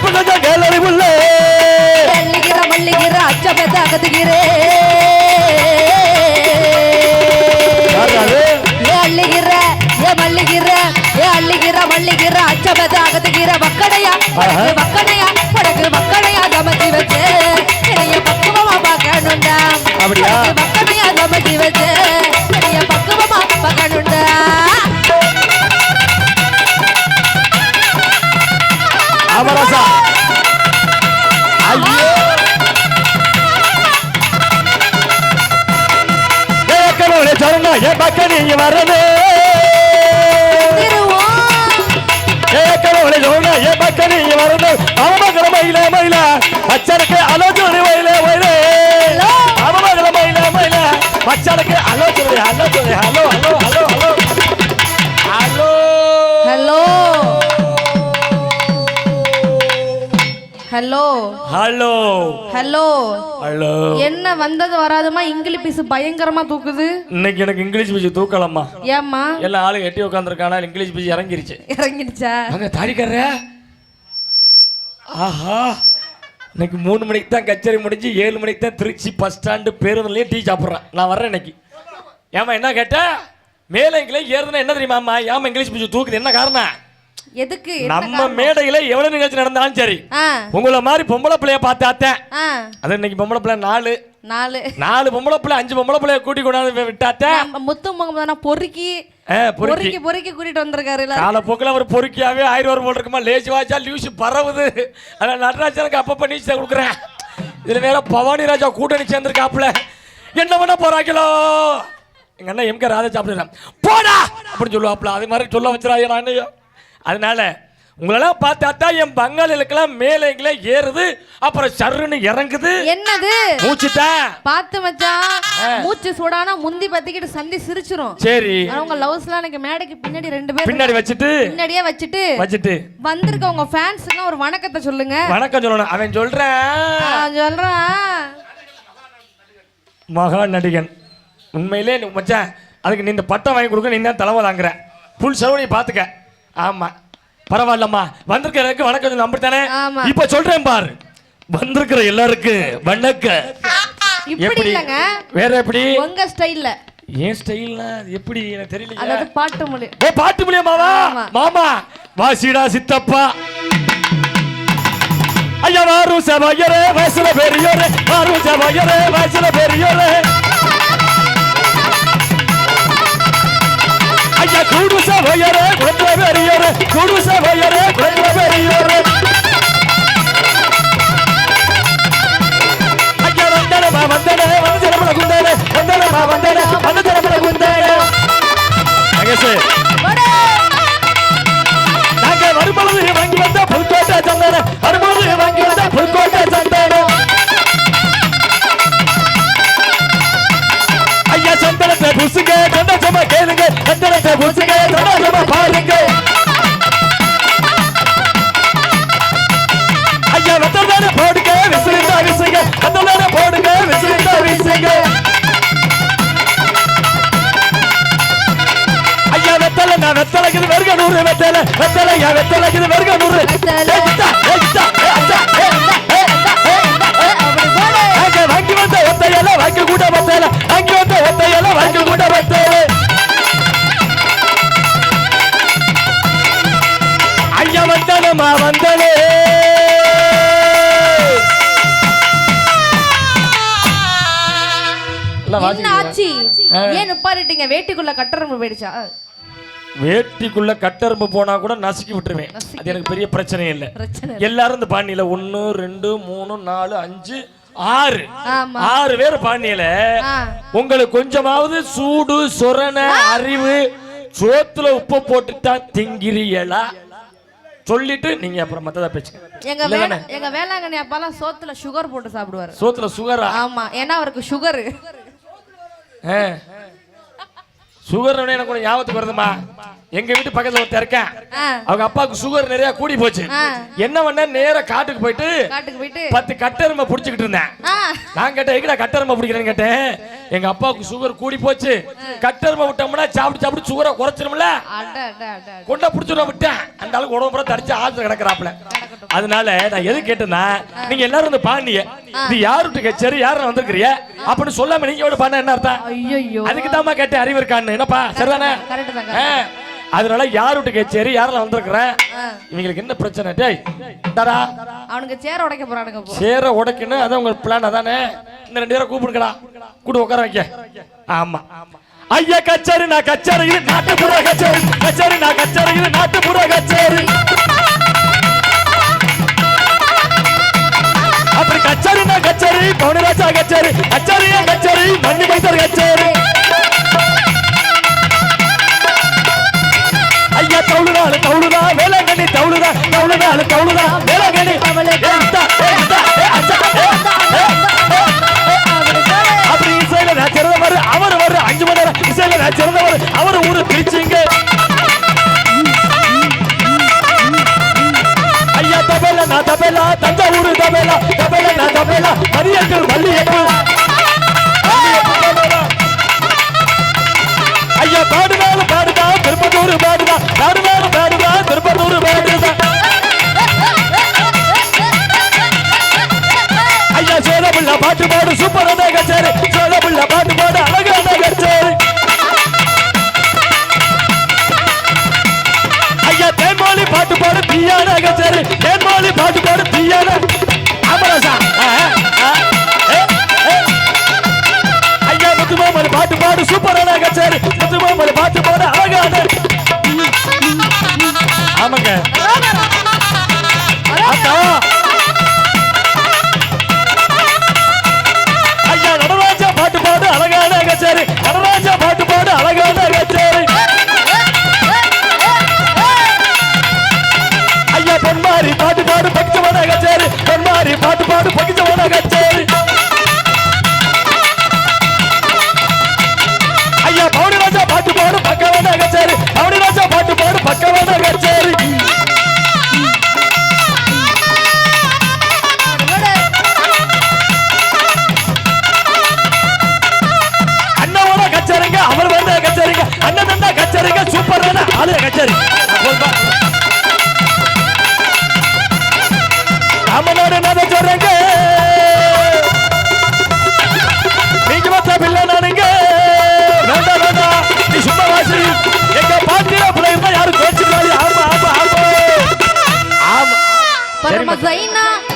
கற்பனை கேளறிவுள்ள மல்லிகிற மல்லிகிற அச்சபத்தை அகத்துகிறேன் அள்ளுகிற ஏ மல்லிகிற ஏ அள்ளுகிற மல்லிகிற அச்சபத்தை அகத்துகிற மக்களையா? மக்களையா? உனக்கு மக்களையா? தமச்சி வச்சு என்னைய பக்குவமா பார்க்கணும்டா. அப்படியா? ஏ பக்க நீங்க வர்றது ஏ கடவுளை சொன்ன ஏ பக்க நீங்க வர்றது அவமகர மயில மயில. மச்சனுக்கு அலோஜோடி மயில மயில. அவமகர மயில மயில. மச்சனுக்கு அலோஜோடி அலோஜோடி hello hello. Hello hello hello hello என்ன வந்தது வராதுமா? இங்கிலீஷ் பீஸ் பயங்கரமா தூக்குது. இன்னைக்கு எனக்கு இங்கிலீஷ் பேச்சு தூக்கலாமா ஏம்மா? எல்லா ஆளும் எட்டி உட்காந்துருக்கானா இங்கிலீஷ் பேச்சு இறங்கிருச்சு. இறங்கிடுச்சா? அங்க தாடிக்கார ஆஹா. இன்னைக்கு மூணு மணிக்கு தான் கச்சேரி முடிஞ்சு ஏழு மணிக்கு தான் திருச்சி பஸ் ஸ்டாண்டு பேருந்துலயே டீ சாப்பிட்றேன். நான் வர்றேன் இன்னைக்கு. ஏமா என்ன கேட்ட? மேலே இங்கிலீஷ் ஏறுதுன்னா என்ன தெரியுமாம்மா? ஏமா இங்கிலீஷ் பேச்சு தூக்குது. என்ன காரணம்? எதுக்கு நம்ம? மேடையில எவ்வளவு நிகழ்ச்சி நடந்தாலும் சரி உங்களை மாதிரி பொம்பளை பிள்ளைய பார்த்தாத்தேன் அது இன்னைக்கு பொம்பளை பிள்ளை நாலு. நாலு. நாலு பொம்பளை பிள்ளை அஞ்சு பொம்பளை பிள்ளைய கூட்டி கொண்டாந்து விட்டாத்தேன் முத்து முகமது பொறுக்கி பொறுக்கி. பொறுக்கி கூட்டிட்டு வந்திருக்காரு. காலப்போக்கில் அவர் பொறுக்கியாவே ஆயிரம் ரூபாய் போல் இருக்குமா லேசி வாச்சா நியூஸ் பரவுது. அதான் நடராஜனுக்கு அப்பப்போ நியூஸ் கொடுக்குறேன். இதில் வேற பவானி ராஜா கூட்டணி சேர்ந்துருக்காப்புல. என்ன பண்ண போறாங்களோ? எங்க அண்ணன் எம்கே ராஜா சாப்பிடுறான் போடா! அப்படின்னு சொல்லுவாப்புல. அது மாதிரி சொல்ல வச்சிடாங்க நான் என்னையோ. அதனால உங்களெல்லாம் பார்த்தா தான் என் பங்காளிகளுக்கெல்லாம் மேலேங்களே ஏறுது அப்புறம் சர்ருன்னு இறங்குது. என்னது? மூச்சுட்டேன் பார்த்து மச்சான் மூச்சு சூடானா முந்தி பத்திக்கிட்டு சந்தி சிரிச்சிரும். சரி. உங்க லவ்ஸ்லாம் எனக்கு மேடைக்கு பின்னாடி ரெண்டு பேர் பின்னாடி வச்சுட்டு? பின்னாடியே வச்சுட்டு வச்சுட்டு. வந்திருக்க உங்க ஃபேன்ஸ்க்கு ஒரு வணக்கத்தை சொல்லுங்க. வணக்கம் சொல்லணும். அவன் சொல்றேன் நான் சொல்றேன் மகா நடிகன். உண்மையிலே நீ மச்சான் அதுக்கு நீ இந்த பட்டம் வாங்கி கொடுக்க நீ தான் தலைமை தாங்குற. புல் செலவு நீ பார்த்துக்க. ஆமா. பரவாயில்லம்மா. வந்திருக்கிறதுக்கு வணக்கம் நம்பித்தானே ஆமா. இப்ப சொல்றேன் பாரு. வந்திருக்கிற எல்லாருக்கும் வணக்கம் இப்படி இல்லங்க. வேற எப்படி? உங்க ஸ்டைல்ல. ஏன் ஸ்டைல்னா எப்படி? எனக்கு தெரியல அதாவது பாட்டு மொழி. ஓ பாட்டு முடியுமாவா ஆமா. மாமா வாசிடா சித்தப்பா. ஐயா வாரும் சபையரே வயசுல பெரியோரே வாரும் சபையரே வயசுல பெரியோரே. கூடு சபையரே குழந்தை பெரியோரே கூடு சபையரே குழந்தை பெரியோரே. ஐயா வந்தனமா வந்தனே வந்து ஜனமல குந்தனே வந்தனமா வந்தனே வந்து ஜனமல குந்தனே. மகேஷ் நாங்க வரும்பொழுது வாங்கி வந்த புதுக்கோட்டை சந்தனம் வரும்போது வாங்கி வந்த புதுக்கோட்டை சந்தனம் ஐயா சந்தனத்தை புசுங்க சந்தோஷமா கேளுங்க சந்தனத்தை புசுங்க சந்தோஷமா பாருங்க ஐயா வெத்தலான போடுங்க விசிறிந்தா விசுங்க வெத்தலான போடுங்க விசிறிந்தா விசுங்க ஐயா வெத்தலை நான் வெத்தலைக்குது வெறுக நூறு வெத்தலை வெத்தலை ஐயா வெத்தலைக்குது வெறுக நூறு வாங்கி வந்த ஒத்தையில வாங்கி கூட வெத்தலை ஆச்சு. ஏன் நிப்பாட்டிட்டீங்க? வேட்டிக்குள்ள கட்டரம்பு போயிடுச்சா? வேட்டிக்குள்ள கட்டெரும்பு போனா கூட நசுக்கி விட்டுருவேன். அது எனக்கு பெரிய பிரச்சனை இல்லை. எல்லாரும் இந்த பாண்டியில ஒன்னு ரெண்டு மூணு நாலு அஞ்சு ஆறு. ஆறு பேர் பாண்டியில. உங்களுக்கு கொஞ்சமாவது சூடு சொரண அறிவு சோத்துல உப்பு போட்டுட்டா திங்கிரியலா சொல்லிட்டு நீங்க அப்புறம் மத்ததா பேசுங்க எங்க எங்க வேளாங்கண்ணி அப்பாலாம் சோத்துல சுகர் போட்டு சாப்பிடுவாரு. சோத்துல சுகரா ஆமா. ஏன்னா அவருக்கு சுகர் சுகர் எனக்கு கொஞ்சம் ஞாபகத்துக்கு வருதுமா எங்க வீட்டு பக்கத்துல ஒருத்தர் இருக்கேன். அவங்க அப்பாவுக்கு சுகர் நிறைய கூடி போச்சு. என்ன பண்ண நேரா காட்டுக்கு போயிட்டு பத்து கட்டெருமை புடிச்சுக்கிட்டு இருந்தேன். நான் கேட்டேன் எங்கடா கட்டெருமை பிடிக்கிறேன்னு கேட்டேன்? எங்க அப்பாவுக்கு சுகர் கூடி போச்சு. கட்டெருமை விட்டோம்னா சாப்பிட்டு சாப்பிட்டு சுகரை குறைச்சிரும்ல. கொண்ட பிடிச்சிட விட்டேன். அந்த அளவுக்கு உடம்பு தடிச்சு ஆத்துல கிடக்குறாப்ல அதனால நான் எது கேட்டேன்னா நீங்க எல்லாரும் வந்து பாண்டிய இது யாருட்டு கச்சேரி யாரும் வந்திருக்கிறீங்க? அப்படின்னு சொல்லாம நீங்க எவ்வளவு பண்ண என்ன அர்த்தம்? அதுக்கு தாமா கேட்டேன் அறிவு இருக்கான்னு. என்னப்பா சரிதானே? அதனால யாருட்டு கச்சேரி யாரெல்லாம் வந்திருக்கிறேன். இவங்களுக்கு என்ன பிரச்சனை? டேய் தாடா அவனுக்கு சேர உடைக்க போறானுங்க சேர உடைக்கணும் அதான் உங்க பிளான் அதானே? இந்த ரெண்டு பேரும் கூப்பிடுங்கடா. கூட உட்கார வைக்க. ஆமா. ஐயா கச்சேரி நான் கச்சேரி நாட்டுப்புற கச்சேரி. கச்சேரி நான் கச்சேரி நாட்டுப்புற கச்சேரி. அப்படி கச்சேரி நான் கச்சேரி பவுனராஜா கச்சேரி கச்சேரியா கச்சேரி மண்ணி மைத்தர் கச்சேரி. தபேலா மரியங்கள்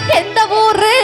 எந்த ஊரு?